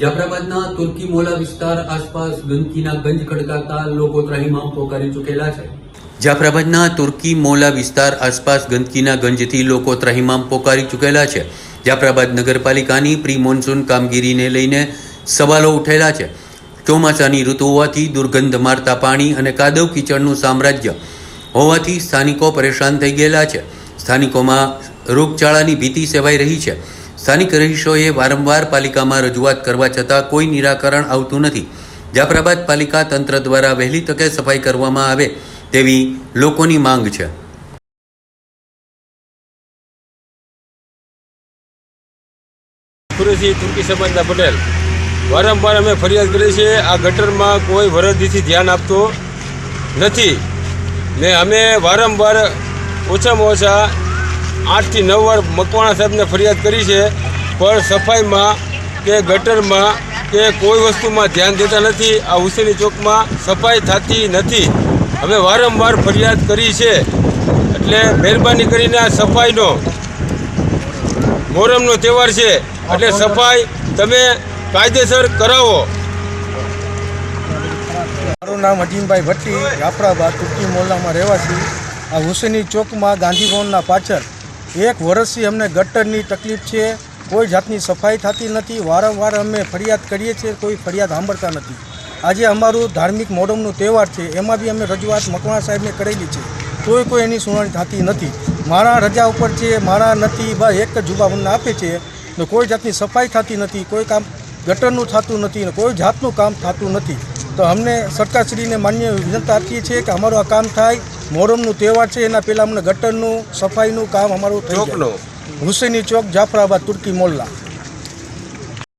જાફરાબાદના તુર્કી મોલા વિસ્તાર આસપાસ ગંદકીના ગંજ ખડકાતા લોકો ત્રાહિમામ પોકારી ચૂકેલા છે. જાફરાબાદના તુર્કી મોલા વિસ્તાર આસપાસ ગંદકીના ગંજથી લોકો ત્રાહિમામ પોકારી ચૂકેલા છે. જાફરાબાદ નગરપાલિકાની પ્રી મોન્સૂન કામગીરીને લઈને સવાલો ઉઠેલા છે. ચોમાસાની ઋતુ હોવાથી દુર્ગંધ મારતા પાણી અને કાદવ કીચડનું સામ્રાજ્ય હોવાથી સ્થાનિકો પરેશાન થઈ ગયેલા છે. સ્થાનિકોમાં રોગચાળાની ભીતિ સેવાઈ રહી છે. સ્થાનિક રહીશોએ વારંવાર પાલિકામાં રજૂઆત કરવા છતાં કોઈ નિરાકરણ આવતું નથી. જાફરાબાદ પાલિકા તંત્ર દ્વારા વહેલી તકે સફાઈ કરવામાં આવે તેવી લોકોની માંગ છે. કુરેશી તુર્કી પટેલ. વારંવાર અમે ફરિયાદ કરી છે આ ગટરમાં કોઈ વરદીથી ધ્યાન આપતો નથી. ને અમે વારંવાર ઓછામાં ઓછા આઠથી નવ વાર મકવાણા સાહેબને ફરિયાદ કરી છે, પણ સફાઈમાં કે ગટરમાં કે કોઈ વસ્તુમાં ધ્યાન દેતા નથી, આ હુસેની ચોકમાં સફાઈ થતી નથી. અમે વારંવાર ફરિયાદ કરી છે, એટલે મહેરબાની કરીને આ સફાઈનો મોરમનો તહેવાર છે, એટલે સફાઈ તમે કાયદેસર કરાવો. મારું નામ અજીમભાઈ ભટ્ટી રાપરાબાદ ટૂંકી મોલ્લામાં રહેવાસી. આ હુસેની ચોકમાં ગાંધી ભવનના પાછળ એક વર્ષથી અમને ગટરની તકલીફ છે, કોઈ જાતની સફાઈ થતી નથી, વારંવાર અમે ફરિયાદ કરીએ છીએ, કોઈ ફરિયાદ સાંભળતા નથી. આજે અમારું ધાર્મિક મોડમનો તહેવાર છે, એમાં બી અમે રજૂઆત મકવાણા સાહેબને કરેલી છે. તોય કોઈ એની સુનાવણી થતી નથી. મારા રજા ઉપર છે, મારા નથી, બસ એક જ જુબા અમને આપે છે. ને કોઈ જાતની સફાઈ થતી નથી, કોઈ કામ ગટરનું થતું નથી ને કોઈ જાતનું કામ થતું નથી. તો અમને સરકારશ્રીને માન્ય વિનંતી આપીએ છીએ કે અમારું આ કામ થાય મોહરમનું તહેવાર છે એના પહેલાં અમને ગટરનું સફાઈનું કામ અમારું થઈ ગયું હુસેની ચોક જાફરાબાદ તુર્કી મોલ્લા.